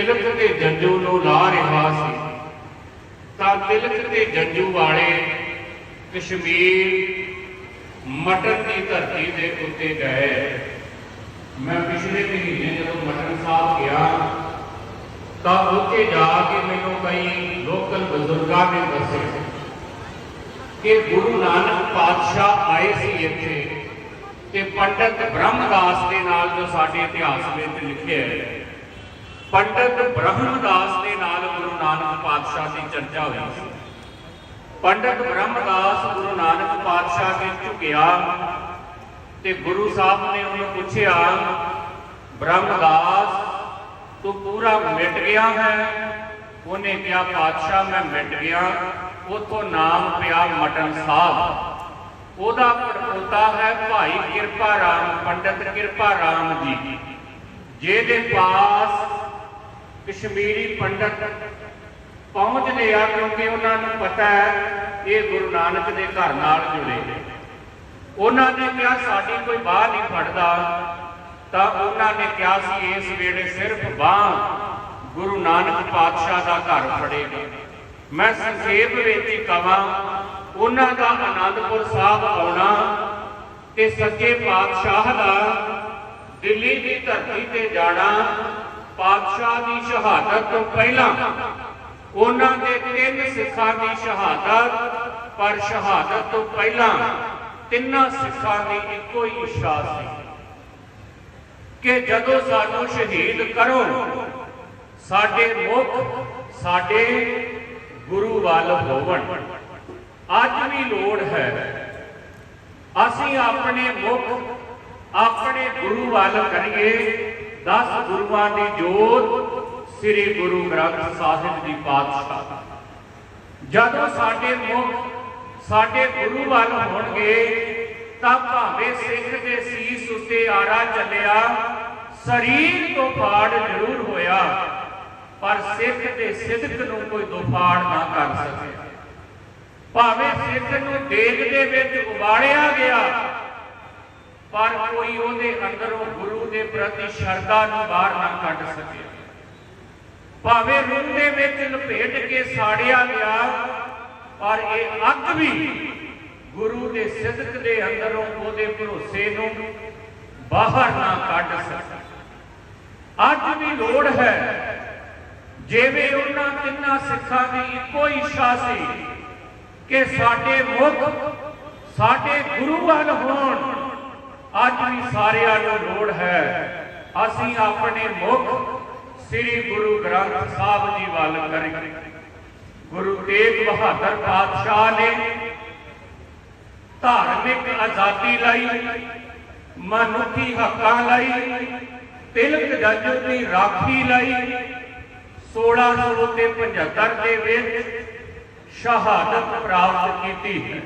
ਤਿਲਕ ਦੇ ਜੰਜੂ ਨੂੰ ਲਾ ਰਿਹਾ ਸੀ। ਤਾਂ ਤਿਲਕ ਤੇ ਜੰਜੂ ਵਾਲੇ ਕਸ਼ਮੀਰ ਮਟਨ ਦੀ ਧਰਤੀ ਦੇ ਉੱਤੇ ਗਏ। ਮੈਂ ਪਿਛਲੇ ਮਹੀਨੇ ਜਦੋਂ ਮਟਨ ਸਾਹਿਬ ਗਿਆ, ਤਾਂ ਉੱਥੇ ਜਾ ਕੇ ਮੈਨੂੰ ਕਈ ਲੋਕਲ ਬਜ਼ੁਰਗਾਂ ਨੇ ਦੱਸਿਆ ਕਿ ਗੁਰੂ ਨਾਨਕ ਪਾਤਸ਼ਾਹ ਆਏ ਸੀ ਇੱਥੇ ਤੇ ਪੰਡਤ ਬ੍ਰਹਮਦਾਸ ਦੇ ਨਾਲ ਜੋ ਸਾਡੇ ਇਤਿਹਾਸ ਵਿੱਚ ਲਿਖਿਆ ਹੈ ਪੰਡਤ ਬ੍ਰਹਮਦਾਸ ਦੇ ਨਾਲ ਗੁਰੂ ਨਾਨਕ ਪਾਤਸ਼ਾਹ ਦੀ ਚਰਚਾ ਹੋਈ ਸੀ। ਪੰਡਤ ਬ੍ਰਹਮਦਾਸ ਗੁਰੂ ਨਾਨਕ ਪਾਤਸ਼ਾਹ ਦੇ ਝੁਕਿਆ ਤੇ ਗੁਰੂ ਸਾਹਿਬ ਨੇ ਉਹਨੂੰ ਪੁੱਛਿਆ ਬ੍ਰਹਮਦਾਸ ਤੂੰ ਪੂਰਾ ਮਿਟ ਗਿਆ ਹੈ? ਉਹਨੇ ਕਿਹਾ, ਪਾਤਸ਼ਾਹ, ਮੈਂ ਮਿਟ ਗਿਆ। ਉਥੋਂ ਨਾਮ ਪਿਆ ਮਟਨ ਸਾਹਿਬ। ਉਹਦਾ ਪੜਪੋਤਾ ਹੈ ਭਾਈ ਕਿਰਪਾ ਰਾਮ, ਪੰਡਤ ਕਿਰਪਾ ਰਾਮ ਜੀ। ਜਿਹਦੇ ਪਾਸ ਕਸ਼ਮੀਰੀ ਪੰਡਤ ਪਹੁੰਚਦੇ ਆ ਕਿਉਂਕਿ ਉਹਨਾਂ ਨੂੰ ਪਤਾ ਹੈ ਇਹ ਗੁਰੂ ਨਾਨਕ ਦੇ ਘਰ ਨਾਲ ਜੁੜੇ ਨੇ। ਉਹਨਾਂ ਨੇ ਕਿਹਾ, ਸਾਡੀ ਕੋਈ ਬਾਹ ਨਹੀਂ ਫੜਦਾ। ਤਾਂ ਉਹਨਾਂ ਨੇ ਕਿਹਾ ਸੀ, ਇਸ ਵੇਲੇ ਸਿਰਫ ਬਾਹ ਗੁਰੂ ਨਾਨਕ ਪਾਤਸ਼ਾਹ ਦਾ ਘਰ ਫੜੇਗਾ। ਮੈਂ ਸੰਖੇਪ ਵਿੱਚ ਹੀ ਕਵਾਂ, ਉਹਨਾਂ ਦਾ ਆਨੰਦਪੁਰ ਸਾਹਿਬ ਆਉਣਾ ਤੇ ਸੱਚੇ ਪਾਤਸ਼ਾਹ ਦਾ ਦਿੱਲੀ ਦੀ ਧਰਤੀ ਤੇ ਜਾਣਾ ਪਾਤਸ਼ਾਹ ਦੀ ਸ਼ਹਾਦਤ ਤੋਂ ਪਹਿਲਾਂ ਉਹਨਾਂ ਦੇ ਤਿੰਨ ਸਿੱਖਾਂ ਦੀ ਸ਼ਹਾਦਤ, ਪਰ ਸ਼ਹਾਦਤ ਤੋਂ ਪਹਿਲਾਂ ਤਿੰਨਾਂ ਸਿੱਖਾਂ ਦੀ ਇੱਕੋ ਹੀ ਇੱਛਾ ਸੀ ਕਿ ਜਦੋਂ ਸਾਨੂੰ ਸ਼ਹੀਦ ਕਰੋ, ਸਾਡੇ ਮੁਖ, ਸਾਡੇ ਗੁਰੂ ਵੱਲ ਹੋਵਣ। ਅੱਜ ਵੀ ਲੋੜ ਹੈ। ਅਸੀਂ ਆਪਣੇ ਮੁਖ, ਆਪਣੇ ਗੁਰੂ ਵੱਲ ਕਰੀਏ। 10 ਗੁਰੂਆਂ ਦੀ ਜੋਤ ਸ੍ਰੀ ਗੁਰੂ ਗ੍ਰੰਥ ਸਾਹਿਬ ਦੀ ਪਾਤਸ਼ਾਹ। ਜਦੋਂ ਸਾਡੇ ਮੁਖ, ਸਾਡੇ ਗੁਰੂ ਵੱਲ ਹੋਣਗੇ, ਤਾਂ ਭਾਵੇਂ ਸਿੱਖ ਦੇ ਸੀਸ ਉੱਤੇ ਆਰਾ ਚੱਲਿਆ, ਸਰੀਰ ਤੋਂ ਫਾੜ ਜ਼ਰੂਰ ਹੋਇਆ, ਪਰ ਸਿੱਖ ਦੇ ਸਿਦਕ ਨੂੰ ਕੋਈ ਦੁਫਾੜ ਨਾ ਕਰ ਸਕਿਆ। ਭਾਵੇਂ ਸਿੱਖ ਨੂੰ ਦੇਗ ਦੇ ਵਿੱਚ ਉਬਾਲਿਆ ਗਿਆ ਪਰ ਕੋਈ ਉਹਦੇ ਅੰਦਰੋਂ ਗੁਰੂ ਦੇ ਪ੍ਰਤੀ ਸ਼ਰਧਾ ਨੂੰ ਬਾਹਰ ਨਾ ਕੱਢ ਸਕਿਆ ਭਾਵੇਂ ਰੂਹ ਦੇ ਵਿੱਚ ਲਪੇਟ ਕੇ ਸਾੜਿਆ ਗਿਆ, ਪਰ ਇਹ ਅੱਗ ਵੀ ਗੁਰੂ ਦੇ ਸਿਦਕ ਦੇ ਅੰਦਰੋਂ ਉਹਦੇ ਭਰੋਸੇ ਨੂੰ ਬਾਹਰ ਨਾ ਕੱਢ ਸਕਿਆ ਅੱਜ ਵੀ ਲੋੜ ਹੈ, ਜਿਵੇਂ ਉਹਨਾਂ ਤਿੰਨਾਂ ਸਿੱਖਾਂ ਦੀ ਇੱਕੋ ਇੱਛਾ ਸੀ ਕਿ ਸਾਡੇ ਮੁਖ, ਸਾਡੇ ਗੁਰੂ ਵੱਲ ਹੋਣ। ਅੱਜ ਵੀ ਸਾਰਿਆਂ ਨੂੰ ਲੋੜ ਹੈ। ਅਸੀਂ ਆਪਣੇ ਮੁਖ ਸ੍ਰੀ ਗੁਰੂ ਗ੍ਰੰਥ ਸਾਹਿਬ ਜੀ ਵੱਲ ਕਰੀਏ। ਗੁਰੂ ਤੇਗ ਬਹਾਦਰ ਪਾਤਸ਼ਾਹ ਨੇ ਧਾਰਮਿਕ ਆਜ਼ਾਦੀ ਲਈ, ਮਨੁੱਖੀ ਹੱਕਾਂ ਲਈ, ਤਿਲਕ ਜੱਜ ਦੀ ਰਾਖੀ ਲਈ 1675 ਦੇ ਵਿੱਚ ਸ਼ਹਾਦਤ ਪ੍ਰਾਪਤ ਕੀਤੀ ਹੈ।